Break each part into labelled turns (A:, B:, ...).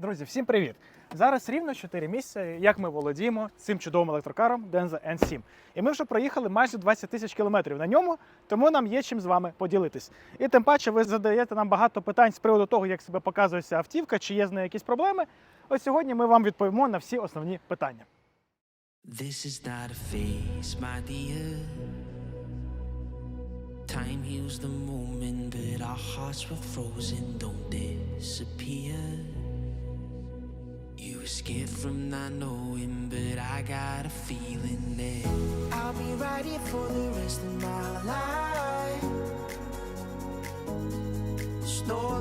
A: Друзі, всім привіт! Зараз рівно 4 місяці, як ми володіємо цим чудовим електрокаром Denza N7. І ми вже проїхали майже 20 тисяч кілометрів на ньому, тому нам є чим з вами поділитись. І тим паче ви задаєте нам багато питань з приводу того, як себе показує ця автівка, чи є з нею якісь проблеми. Ось сьогодні ми вам відповімо на всі основні питання.
B: This is not a phase, my dear. Time heals the moment, but our hearts were frozen, don't disappear. You were scared from not knowing, but I got a feeling that I'll be right here for the rest of my life.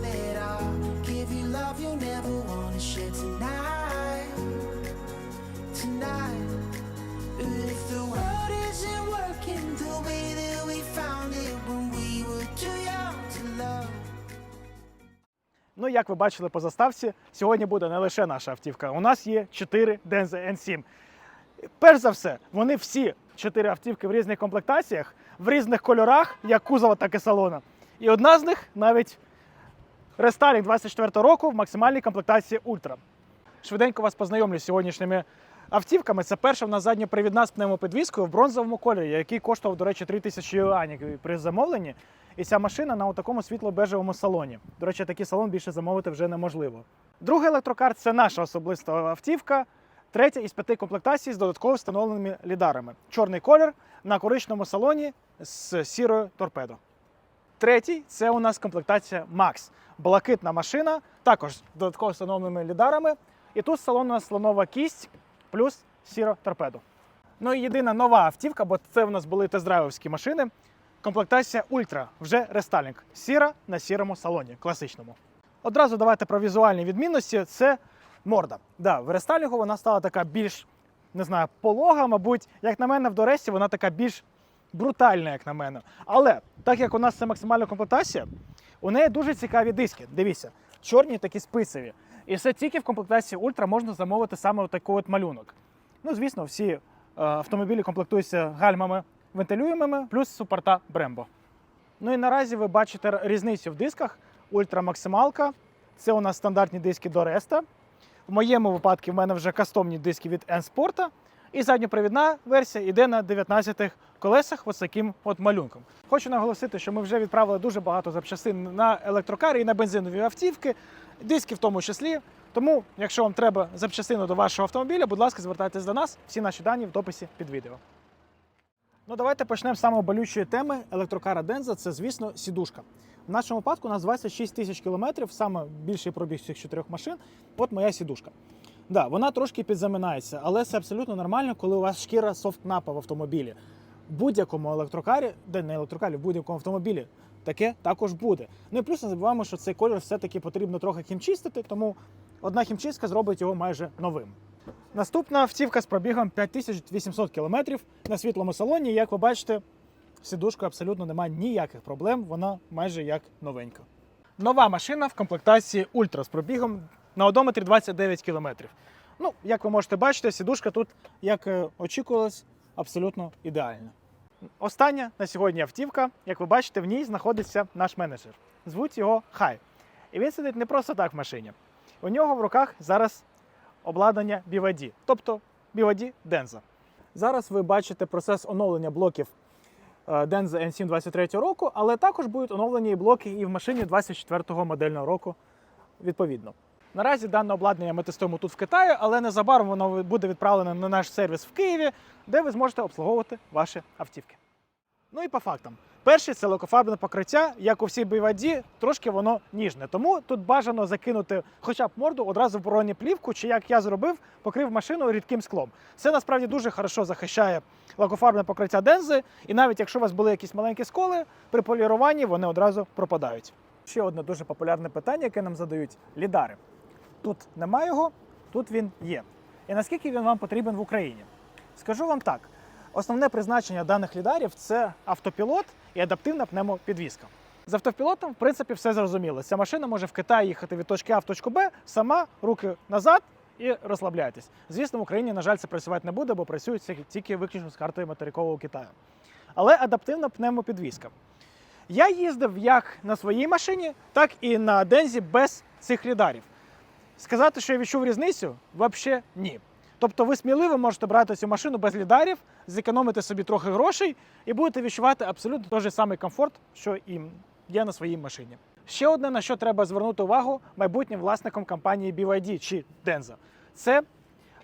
B: That
A: Ну, як ви бачили по заставці, сьогодні буде не лише наша автівка. У нас є 4 Denza N7. Перш за все, вони всі чотири автівки в різних комплектаціях, в різних кольорах, як кузова, так і салона. І одна з них навіть рестайлінг 24 року в максимальній комплектації Ультра. Швиденько вас познайомлю з сьогоднішніми автівками. Це перша в нас задньопривідна з пневмопідвіскою в бронзовому кольорі, який коштував, до речі, 3000 юанів при замовленні. І ця машина на такому світло-бежевому салоні. До речі, такий салон більше замовити вже неможливо. Другий електрокар це наша особиста автівка. Третя із п'яти комплектацій з додатково встановленими лідарами. Чорний колір на коричному салоні з сірою торпедо. Третій це у нас комплектація Max. Блакитна машина, також з додатково встановленими лідарами. І тут салон у нас слонова кість плюс сіро торпедо. Ну і єдина нова автівка, бо це у нас були тест-драйвовські машини. Комплектація Ультра, вже рестайлінг. Сіра на сірому салоні, класичному. Одразу давайте про візуальні відмінності. Це морда. Да, в рестайлінгу вона стала така більш, не знаю, полога, мабуть, як на мене, в Доресті вона така більш брутальна, як на мене. Але так як у нас це максимальна комплектація, у неї дуже цікаві диски. Дивіться, чорні такі списові. І все тільки в комплектації Ультра можна замовити саме такий от малюнок. Ну, звісно, всі е, автомобілі комплектуються гальмами вентилюємими, плюс супорта Brembo. Ну і наразі ви бачите різницю в дисках. Ультра максималка. Це у нас стандартні диски до Реста. В моєму випадку в мене вже кастомні диски від N-Sport. І задньопривідна версія йде на 19 колесах ось таким от малюнком. Хочу наголосити, що ми вже відправили дуже багато запчастин на електрокари і на бензинові автівки, диски в тому числі. Тому, якщо вам треба запчастину до вашого автомобіля, будь ласка, звертайтесь до нас. Всі наші дані в дописі під відео. Ну, давайте почнемо з самої болючої теми електрокара Денза. Це, звісно, сідушка. В нашому випадку у нас 26 тисяч кілометрів, саме більший пробіг цих чотирьох машин. От моя сідушка. Да, вона трошки підзаминається, але це абсолютно нормально, коли у вас шкіра софтнапа в автомобілі. В будь-якому електрокарі, де не електрокарі, в будь-якому автомобілі таке також буде. Ну і плюс не забуваємо, що цей колір все-таки потрібно трохи хімчистити, тому одна хімчистка зробить його майже новим. Наступна автівка з пробігом 5800 км на світлому салоні. Як ви бачите, сідушка абсолютно немає ніяких проблем, вона майже як новенька. Нова машина в комплектації Ультра з пробігом на одометрі 29 км. Ну, як ви можете бачити, сідушка тут, як е, очікувалось, абсолютно ідеальна. Остання на сьогодні автівка, як ви бачите, в ній знаходиться наш менеджер. Звуть його Хай. І він сидить не просто так в машині. У нього в руках зараз обладнання BYD, тобто BYD Denza. Зараз ви бачите процес оновлення блоків е, Denza N7 23 року, але також будуть оновлені блоки і в машині 24-го модельного року відповідно. Наразі дане обладнання ми тестуємо тут в Китаї, але незабаром воно буде відправлене на наш сервіс в Києві, де ви зможете обслуговувати ваші автівки. Ну і по фактам. Перший це лакофарбне покриття, як у всій BYD, трошки воно ніжне. Тому тут бажано закинути хоча б морду одразу в бронеплівку, чи як я зробив, покрив машину рідким склом. Це насправді дуже хорошо захищає лакофарбне покриття дензи, і навіть якщо у вас були якісь маленькі сколи, при поліруванні вони одразу пропадають. Ще одне дуже популярне питання, яке нам задають лідари. Тут немає його, тут він є. І наскільки він вам потрібен в Україні? Скажу вам так: основне призначення даних лідарів це автопілот і адаптивна пневмопідвізка. З автопілотом, в принципі, все зрозуміло. Ця машина може в Китаї їхати від точки А в точку Б, сама руки назад і розслабляйтесь. Звісно, в Україні, на жаль, це працювати не буде, бо працюють тільки- виключно з картою материкового Китаю. Але адаптивна пневмопідвізка. Я їздив як на своїй машині, так і на Дензі без цих лідарів. Сказати, що я відчув різницю, взагалі ні. Тобто ви сміливо можете брати цю машину без лідарів, зекономити собі трохи грошей і будете відчувати абсолютно той же самий комфорт, що і є на своїй машині. Ще одне, на що треба звернути увагу майбутнім власникам компанії BYD чи Denza – це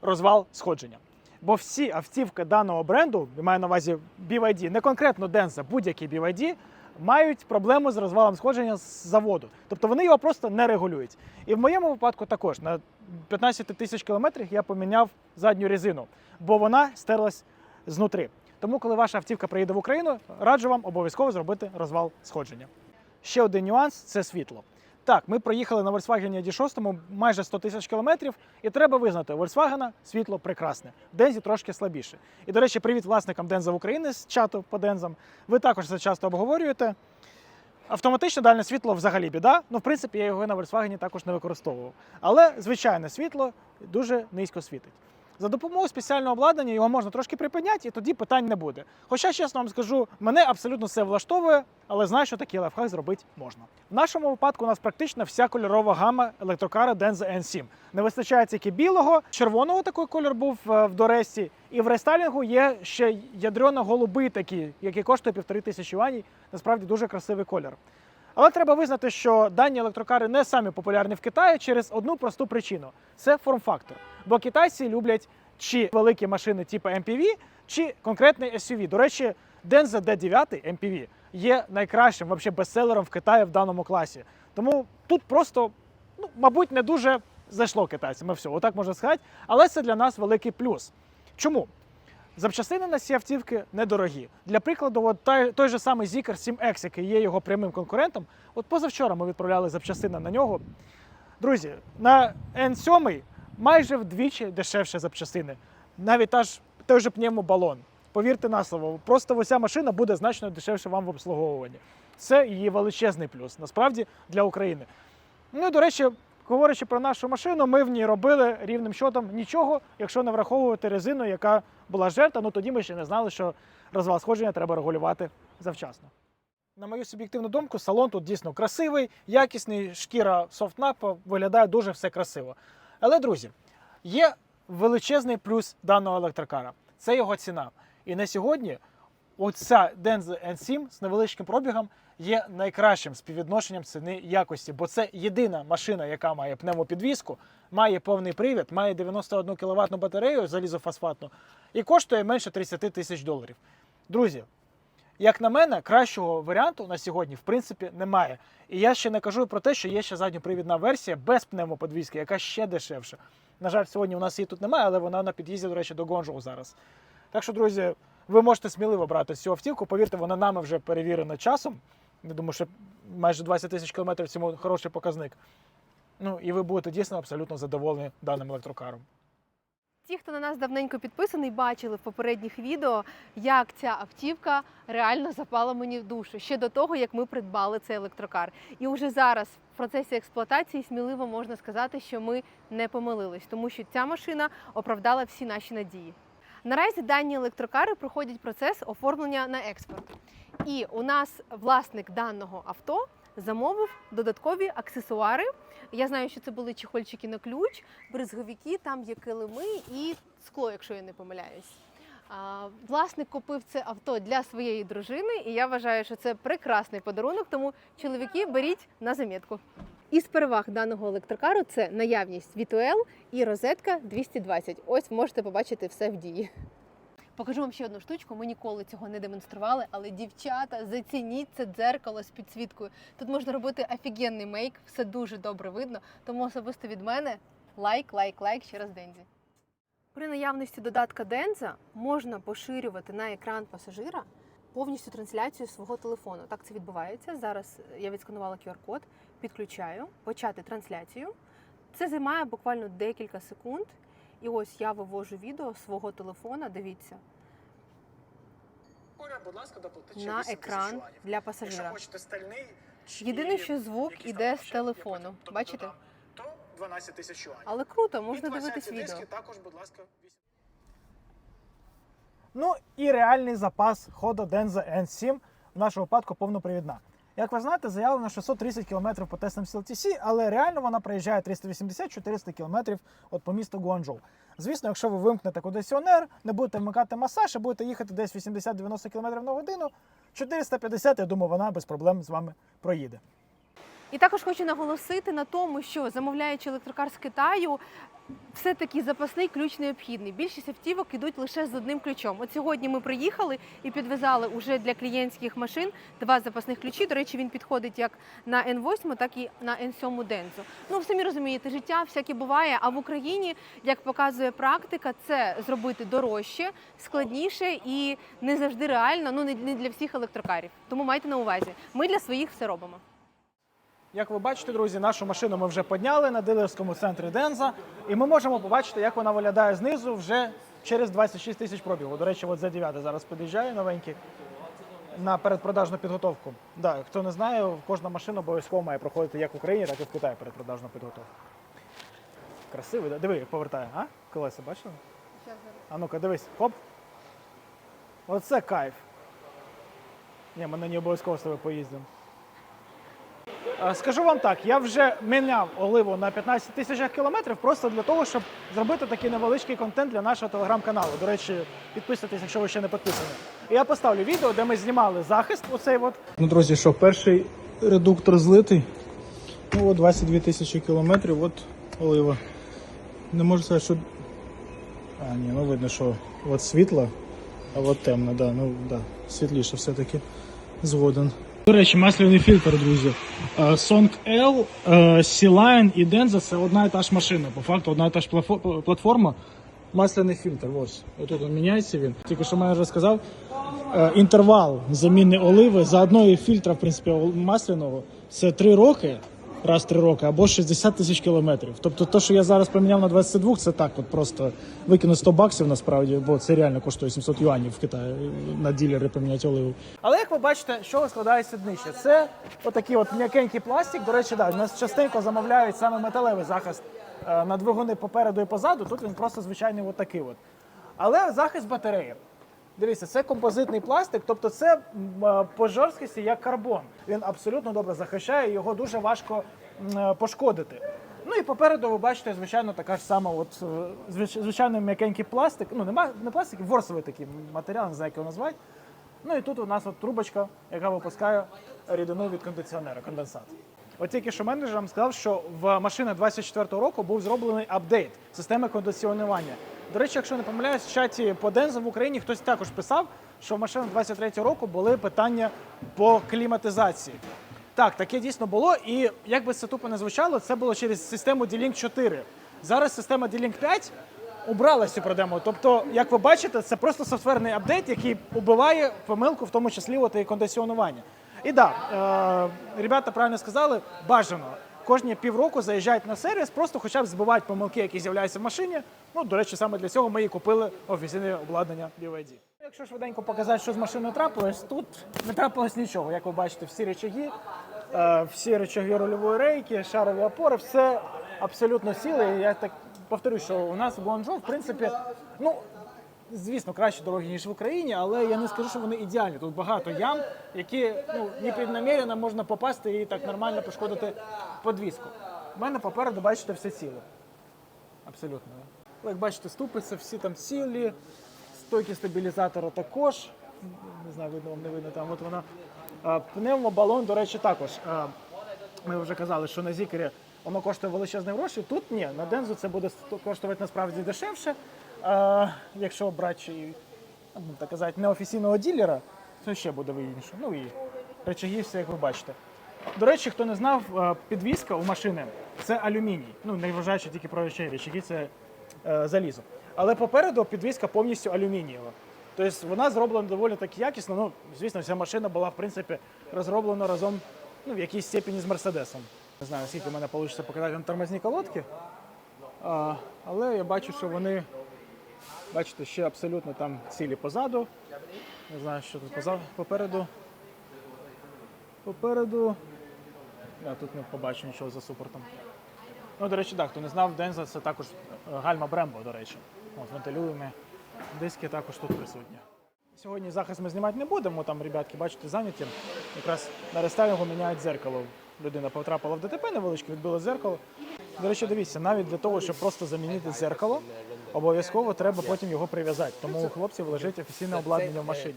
A: розвал сходження. Бо всі автівки даного бренду, я маю на увазі BYD, не конкретно Denza, будь-які BYD, мають проблему з розвалом сходження з заводу. Тобто вони його просто не регулюють. І в моєму випадку також на 15 тисяч кілометрів я поміняв задню резину, бо вона стерлась знутри. Тому, коли ваша автівка приїде в Україну, раджу вам обов'язково зробити розвал сходження. Ще один нюанс це світло. Так, ми проїхали на Volkswagen ID6 майже 100 тисяч кілометрів, і треба визнати, у Volkswagen світло прекрасне, в Дензі трошки слабіше. І, до речі, привіт власникам Денза в Україні з чату по Дензам. Ви також це часто обговорюєте. Автоматичне дальне світло взагалі біда. Ну, в принципі, я його на Volkswagen також не використовував. Але звичайне світло дуже низько світить. За допомогою спеціального обладнання його можна трошки припиняти, і тоді питань не буде. Хоча, чесно вам скажу, мене абсолютно все влаштовує, але знаю, що такий лайфхак зробити можна. В нашому випадку у нас практично вся кольорова гама електрокара Denza N7. Не вистачає тільки білого, червоного такий кольор був е, в Доресті, і в рестайлінгу є ще ядрено-голубий такий, який коштує півтори тисячі юаней. Насправді дуже красивий колір. Але треба визнати, що дані електрокари не самі популярні в Китаї через одну просту причину: це форм-фактор. Бо китайці люблять чи великі машини типу MPV, чи конкретний SUV. До речі, Denza D9 MPV є найкращим вообще бестселером в Китаї в даному класі. Тому тут просто, ну, мабуть, не дуже зайшло китайцям. Все, отак можна сказати. Але це для нас великий плюс. Чому? Запчастини на ці автівки недорогі. Для прикладу, от той, той же самий Zikr 7X, який є його прямим конкурентом. От позавчора ми відправляли запчастини на нього. Друзі, на N7 майже вдвічі дешевше запчастини. Навіть та ж той же пневмобалон. Повірте на слово, просто оця машина буде значно дешевше вам в обслуговуванні. Це її величезний плюс, насправді, для України. Ну і до речі, говорячи про нашу машину, ми в ній робили рівним щотом нічого, якщо не враховувати резину, яка була жертва, ну тоді ми ще не знали, що розвал сходження треба регулювати завчасно. На мою суб'єктивну думку, салон тут дійсно красивий, якісний, шкіра софтнапа, виглядає дуже все красиво. Але, друзі, є величезний плюс даного електрокара це його ціна. І на сьогодні оця Denza N7 з невеличким пробігом є найкращим співвідношенням ціни якості, бо це єдина машина, яка має пневмопідвізку, має повний привід, має 91 кВт батарею залізофосфатну і коштує менше 30 тисяч доларів. Друзі, як на мене, кращого варіанту на сьогодні в принципі немає. І я ще не кажу про те, що є ще задньопривідна версія без пневмоподвізки, яка ще дешевша. На жаль, сьогодні у нас її тут немає, але вона на під'їзді, до речі, до Гонжоу зараз. Так що, друзі, ви можете сміливо брати цю автівку. Повірте, вона нами вже перевірена часом. Я думаю, що майже 20 тисяч кілометрів цьому хороший показник. Ну і ви будете дійсно абсолютно задоволені даним електрокаром.
C: Ті, хто на нас давненько підписаний, бачили в попередніх відео, як ця автівка реально запала мені в душу ще до того, як ми придбали цей електрокар. І вже зараз в процесі експлуатації сміливо можна сказати, що ми не помилились, тому що ця машина оправдала всі наші надії. Наразі дані електрокари проходять процес оформлення на експорт. І у нас власник даного авто замовив додаткові аксесуари. Я знаю, що це були чехольчики на ключ, бризговики, там є килими і скло, якщо я не помиляюсь. Власник купив це авто для своєї дружини, і я вважаю, що це прекрасний подарунок. Тому чоловіки беріть на замітку. Із переваг даного електрокару це наявність V2L і розетка 220. Ось можете побачити все в дії. Покажу вам ще одну штучку. Ми ніколи цього не демонстрували, але дівчата, зацініть це дзеркало з підсвіткою. Тут можна робити офігенний мейк, все дуже добре видно. Тому особисто від мене лайк, лайк, лайк ще раз Дензі. При наявності додатка Денза можна поширювати на екран пасажира повністю трансляцію свого телефону. Так це відбувається. Зараз я відсканувала QR-код, підключаю, почати трансляцію. Це займає буквально декілька секунд. І ось я вивожу відео свого телефона. Дивіться
A: будь ласка,
C: на екран для пасажира. Єдине, що звук іде з телефону. Бачите?
A: То 12 тисяч юанів.
C: Але круто, можна дивитись відео.
A: також, будь ласка, Ну і реальний запас ходу Denza N7 в нашому випадку повнопривідна. Як ви знаєте, заявлено 630 км по тестам CLTC, але реально вона проїжджає 380-400 км от по місту Гуанчжоу. Звісно, якщо ви вимкнете кондиціонер, не будете вмикати масаж, а будете їхати десь 80-90 км на годину, 450, я думаю, вона без проблем з вами проїде.
C: І також хочу наголосити на тому, що замовляючи електрокар з Китаю, все-таки запасний ключ необхідний. Більшість автівок ідуть лише з одним ключом. От сьогодні ми приїхали і підвезали уже для клієнтських машин два запасних ключі. До речі, він підходить як на N8, так і на N7 Дензу. Ну, самі розумієте, життя всяке буває. А в Україні, як показує практика, це зробити дорожче, складніше і не завжди реально. Ну не для всіх електрокарів. Тому майте на увазі, ми для своїх все робимо.
A: Як ви бачите, друзі, нашу машину ми вже підняли на дилерському центрі Денза, і ми можемо побачити, як вона виглядає знизу вже через 26 тисяч пробігу. До речі, от за 9 зараз під'їжджає новенький на передпродажну підготовку. Да, хто не знає, кожна машина обов'язково має проходити як в Україні, так і в Китаї передпродажну підготовку. Красивий, да? диви, як повертає, а? Колеса, бачили? А ну-ка, дивись, хоп. Оце кайф. Ні, ми на ній обов'язково з тобою поїздимо. Е, Скажу вам так, я вже міняв оливу на 15 тисячах кілометрів просто для того, щоб зробити такий невеличкий контент для нашого телеграм-каналу. До речі, підписуйтесь, якщо ви ще не підписані. І я поставлю відео, де ми знімали захист. Оцей от. Ну, друзі, що перший редуктор злитий. Ну, от 22 тисячі кілометрів, от олива. Не можу сказати, що. А, ні, ну видно, що от світло, а от темно, да, ну да, світліше все-таки згоден. До речі, масляний фільтр, друзі. Е, Song L, е, Sea-Line і Denza це одна і та ж машина. По факту одна і та ж платформа. Масляний фільтр. Ось. Отут він міняється він. Тільки що менеджер сказав. е, Інтервал заміни оливи за одної фільтра, в принципі, масляного це 3 роки. Раз в 3 роки або 60 тисяч кілометрів. Тобто, те, що я зараз поміняв на 22, це так, от просто викину 100 баксів насправді, бо це реально коштує 700 юанів в Китаї на ділери поміняти оливу. Але як ви бачите, що складається днище? Це отакий от м'якенький пластик. До речі, да, у нас частенько замовляють саме металевий захист е, на двигуни попереду і позаду. Тут він просто звичайний от такий от. Але захист батареї. Дивіться, це композитний пластик, тобто це е, по жорсткості як карбон. Він абсолютно добре захищає, його дуже важко е, пошкодити. Ну і попереду ви бачите, звичайно, така ж сама, от е, звичайний м'якенький пластик. Ну, нема не пластик, ворсовий такий матеріал, не знаю, як його назвати. Ну і тут у нас от трубочка, яка випускає рідину від кондиціонера, конденсат. От тільки що менеджер нам сказав, що в машини 24-го року був зроблений апдейт системи кондиціонування. До речі, якщо не помиляюсь, в чаті по Денза в Україні хтось також писав, що в машинах 23-го року були питання по кліматизації. Так, таке дійсно було, і як би це тупо не звучало, це було через систему D-Link 4. Зараз система D-Link 5 убрала цю проблему. Тобто, як ви бачите, це просто софтверний апдейт, який убиває помилку, в тому числі от і кондиціонування. І так, да, е, ребята правильно сказали, бажано. Кожні півроку заїжджають на сервіс, просто хоча б збивають помилки, які з'являються в машині. Ну, до речі, саме для цього ми і купили офіційне обладнання BYD. Якщо швиденько показати, що з машиною трапилось, тут не трапилось нічого. Як ви бачите, всі речаги, е, всі речаги рульової рейки, шарові опори, все абсолютно ціле. Я так повторю, що у нас в Гуанчжоу, в принципі, ну. Звісно, кращі дороги, ніж в Україні, але я не скажу, що вони ідеальні. Тут багато ям, які ну, непреднамірено можна попасти і так нормально пошкодити подвіску. У мене попереду, бачите, все ціле. Абсолютно. Як бачите, ступиці всі там цілі, стойки стабілізатора також. Не знаю, видно вам не видно там. От вона. Пневмобалон, до речі, також. Ми вже казали, що на Зікері воно коштує величезні гроші. Тут ні, на Дензу це буде коштувати насправді дешевше. А, якщо брати, ну, так казати, неофіційного ділера, то ще буде вигідніше. Ну і речаги все, як ви бачите. До речі, хто не знав, е, підвізка у машини це алюміній. Ну, не вважаючи тільки про речей, речаги це е, залізо. Але попереду підвізка повністю алюмінієва. Тобто вона зроблена доволі так якісно. Ну, звісно, ця машина була, в принципі, розроблена разом ну, в якійсь степені з Мерседесом. Не знаю, скільки в мене вийде показати вам тормозні колодки. А, але я бачу, що вони, бачите, ще абсолютно там цілі позаду. Не знаю, що тут позаду, попереду. Попереду. Я тут не побачу нічого за супортом. Ну, до речі, так, хто не знав, Денза це також е, гальма Брембо, до речі. От, вентилюємо. Диски також тут присутні. Сьогодні захист ми знімати не будемо, там ребятки, бачите, зайняті. Якраз на рестайлінгу міняють дзеркало. Людина потрапила в ДТП невеличке, відбила дзеркало. До речі, дивіться, навіть для того, щоб просто замінити дзеркало, обов'язково треба потім його прив'язати. Тому у хлопців лежить офіційне обладнання в машині.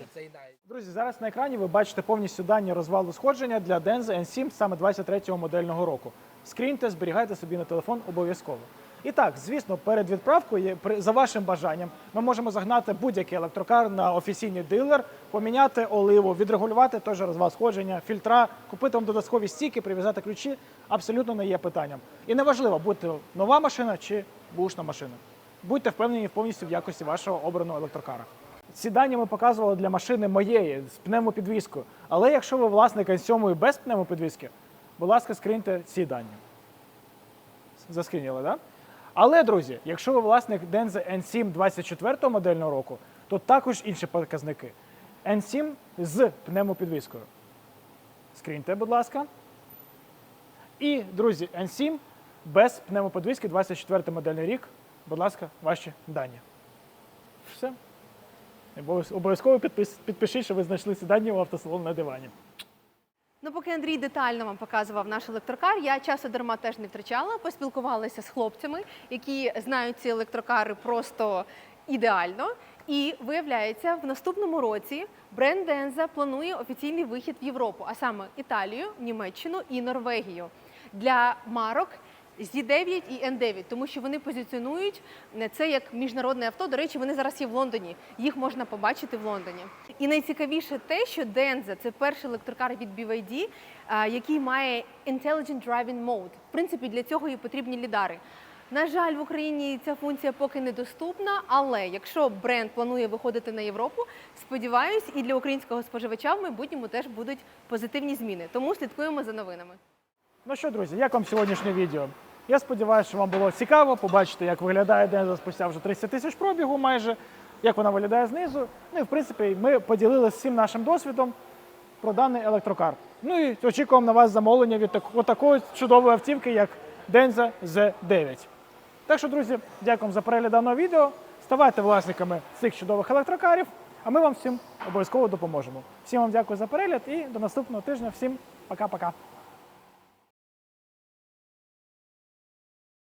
A: Друзі, зараз на екрані ви бачите повністю дані розвалу сходження для Denza N7 саме 23-го модельного року. Скріньте, зберігайте собі на телефон обов'язково. І так, звісно, перед відправкою, за вашим бажанням, ми можемо загнати будь-який електрокар на офіційний дилер, поміняти оливу, відрегулювати же розвал сходження, фільтра, купити вам додаткові стійки, прив'язати ключі. Абсолютно не є питанням. І неважливо, будь нова машина чи бушна машина. Будьте впевнені повністю в якості вашого обраного електрокара. Ці дані ми показували для машини моєї з пневмопідвіскою. Але якщо ви власник N7 без пневмопідвіски, будь ласка, скриньте ці дані. Заскрініли, так? Да? Але, друзі, якщо ви власник Denza N7 24 модельного року, то також інші показники. N7 з пневмопідвіскою. Скріньте, будь ласка. І, друзі, N7 без пневмоподвіски 24 модельний рік. Будь ласка, ваші дані. Все. Обов'язково підпишіть, що ви знайшли ці дані у автосалон на дивані.
C: Ну, поки Андрій детально вам показував наш електрокар, я часу дарма теж не втрачала. Поспілкувалася з хлопцями, які знають ці електрокари просто ідеально. І виявляється, в наступному році бренд Денза планує офіційний вихід в Європу, а саме Італію, Німеччину і Норвегію для марок Z9 і N9, тому що вони позиціонують це як міжнародне авто. До речі, вони зараз є в Лондоні. Їх можна побачити в Лондоні. І найцікавіше те, що Denza – це перший електрокар від BYD, який має Intelligent Driving Mode. В принципі, для цього і потрібні лідари. На жаль, в Україні ця функція поки недоступна, але якщо бренд планує виходити на Європу, сподіваюсь, і для українського споживача в майбутньому теж будуть позитивні зміни. Тому слідкуємо за новинами.
A: Ну що, друзі, як вам сьогоднішнє відео? Я сподіваюся, що вам було цікаво побачити, як виглядає Денза спустя вже 30 тисяч пробігу майже, як вона виглядає знизу. Ну і в принципі ми поділилися всім нашим досвідом про даний електрокар. Ну і очікуємо на вас замовлення від так- такої чудової автівки, як Denza Z9. Так що, друзі, дякую за перегляд даного відео. Ставайте власниками цих чудових електрокарів, а ми вам всім обов'язково допоможемо. Всім вам дякую за перегляд і до наступного тижня. Всім пока-пока.